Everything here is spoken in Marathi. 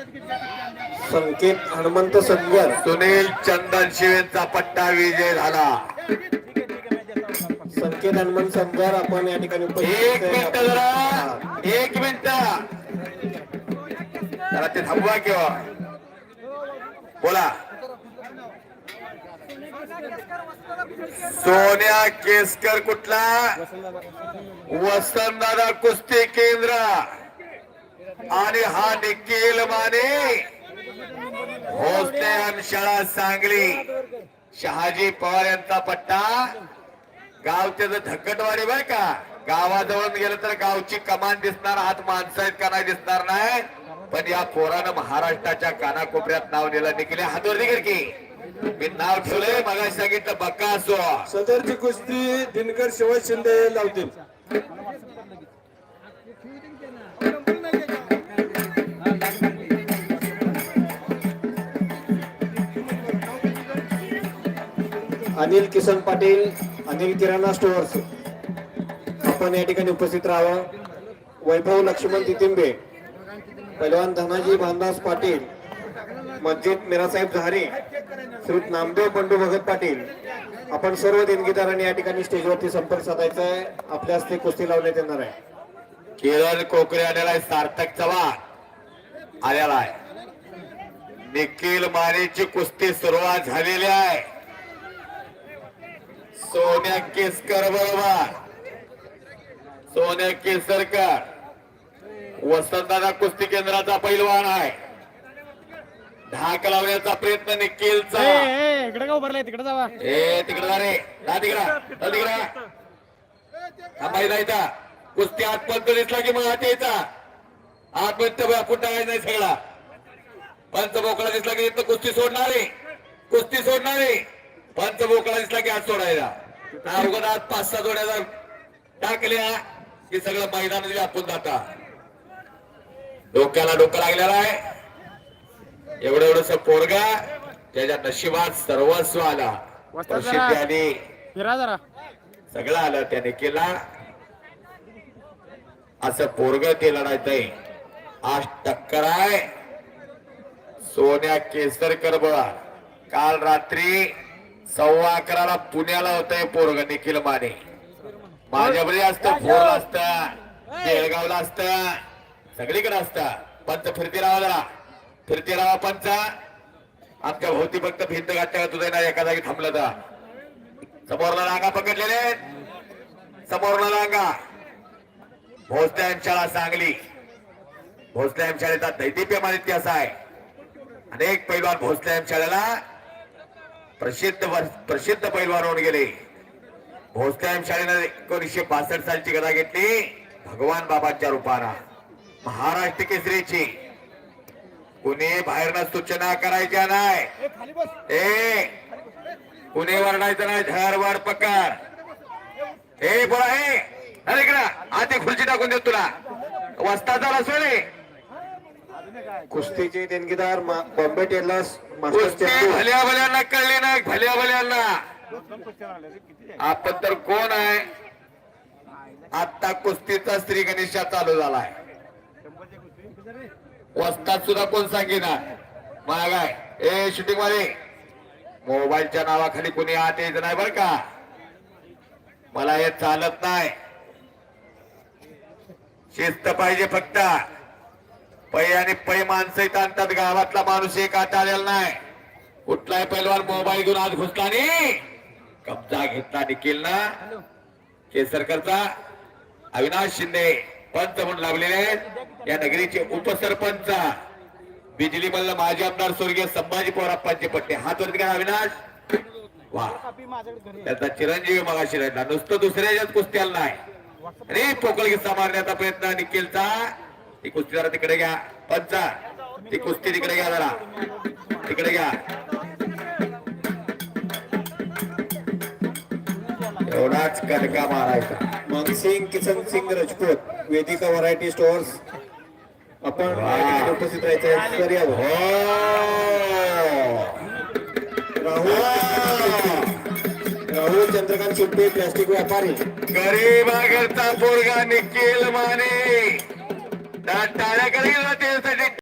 संकेत हनुमंत संगर सुनील चंदन शिवेंचा पट्टा विजय झाला. संकेत हनुमंत संगर आपण या ठिकाणी एक. मिनिट जरा एक मिनिट. जरा ते थांबवा किंवा बोला. सोन्या केसकर कुठला? वसंतदादा कुस्ती केंद्र. आणि हा निखिल माने. भोसले शाळा सांगली. शहाजी पवार यांचा पट्टा. गाव त्याचं धक्कटवाडी बर का गावाजवळ गेलं तर गावची कमान दिसणार हात माणसं आहेत का नाही दिसणार नाही. पण या पोरानं महाराष्ट्राच्या कानाकोपऱ्यात नाव दिलं. निघले हातवरती कर की. मी नाव ठेवलंय मला सांगितलं बक्का असो. सदरची कुस्ती दिनकर शिवाय शिंदे लावतील. अनिल किसन पाटील अनिल किराणा स्टोअर्स. आपण या ठिकाणी उपस्थित राहावं. वैभव लक्ष्मण तितिंबे पैलवान धनाजी भानदास पाटील मस्जिद मीरासाहेब झारे श्री नामदेव बंडू भगत पाटील. आपण सर्व देणगीदारांनी या ठिकाणी स्टेजवरती संपर्क साधायचा आहे. आपल्या हस्ते कुस्ती लावण्यात येणार आहे. किरण कोकरे आलेला आहे सार्थक चव्हाण. आलेला आहे. निखिल मानेची कुस्ती सुरुवात झालेली आहे. सोन्या केसकर बरोबर. सोन्या केसरकर. वसंतदादा कुस्ती केंद्राचा पैलवान आहे. धाक लावण्याचा प्रयत्न निखिलचा. इकडे का उभारलाय? तिकडे जावा. ए तिकडे जा रे. तिकडे. तिकडे. थांबायला कुस्ती आतपर्यंत दिसला की मग हात यायचा. आतपर्यंत फुटायचा नाही सगळा. पंच बोकडा दिसला की इथं कुस्ती सोडणारे कुस्ती सोडणारे पंच बोकडा दिसला की हात सोडायला. अवघड आज पाच सहा जोड्या टाकल्या की सगळं मैदान व्यापून जाता. डोक्याला डोकं लागलेला आहे. एवढं एवढस पोरगा त्याच्या नशिबात सर्वस्व आला. प्रसिद्धी जरा. सगळं आलं त्याने केला. असं पोरग ते लढायचंय. आज टक्कर आहे. सोन्या केसरकर बघा. काल रात्री सव्वा अकराला पुण्याला होतंय पोरग निखिल माने. माझ्याकडे असतं फोर असतं बेळगावला असत सगळीकडे असत. पंच फिरती राहा जरा. फिरती राहा पंच आमच्या भोवती फक्त भिंत गाठ्या तुझं ना एका जागी थांबलं तर. समोरला रांगा पकडलेले समोरला रांगा. भोसले शाळा सांगली. भोसले शाळेचा दैदिप्यमान इतिहास आहे. अनेक पैलवान भोसले शाळेला प्रसिद्ध वर- प्रसिद्ध पैलवान होऊन गेले. भोसले शाळेनं एकोणीसशे बासष्ट सालची गदा घेतली. भगवान बाबांच्या रूपानं. महाराष्ट्र केसरीची. कुणी बाहेरनं सूचना करायच्या नाही. ए कुणी वरडायचं नाही. धरवाड पकड. ए बोला हे अरे इकडं आते खुर्ची टाकून देत तुला. वस्ता झाला सोडे कुस्तीचे देणगीदार बॉम्बे टेलर्स कुस्ती भल्या भल्यांना कळली नाही भल्या भल्यांना आपण तर कोण आहे? आता कुस्तीचा श्री गणेशा चालू झालाय. वस्तात सुद्धा कोण सांगेना? महागाय. ए शूटिंग वाले मोबाईलच्या नावाखाली कोणी आत यायचं नाही बर का? मला हे चालत नाही. शिस्त पाहिजे फक्त. पै आणि पै माणसं इथं आणतात गावातला माणूस एक आत आलेला नाही. कुठलाही पैलवान मोबाईल घेऊन आत घुसला नाही. कब्जा घेतला निखिल ना केसरकरचा अविनाश शिंदे पंच म्हणून लाभलेले या नगरीचे उपसरपंच. बिजली मल्ल माजी आमदार स्वर्गीय संभाजी पवाराप्पांचे पट्टे हात वरती काय अविनाश. वा. त्याचा चिरंजीवी मगाशी राहिला नुसतं दुसऱ्या याच्यात कुस्ती आला नाही. अरे पोकळ किस्सा मारण्याचा प्रयत्न निखिलचा. ती कुस्ती जरा तिकडे घ्या. पंचा. ती कुस्ती तिकडे घ्या जरा. तिकडे घ्या. एवढाच कणका मारायचा. मानसिंग किसन सिंग राजपूत वेदिका व्हरायटी स्टोअर्स आपण उपस्थित राहायचं. हो. राहुल. चंद्रकांत शिंपे प्लास्टिक व्यापारी. गरीबागरचा पोरगा निखिल माने. त्या टाळ्या करेल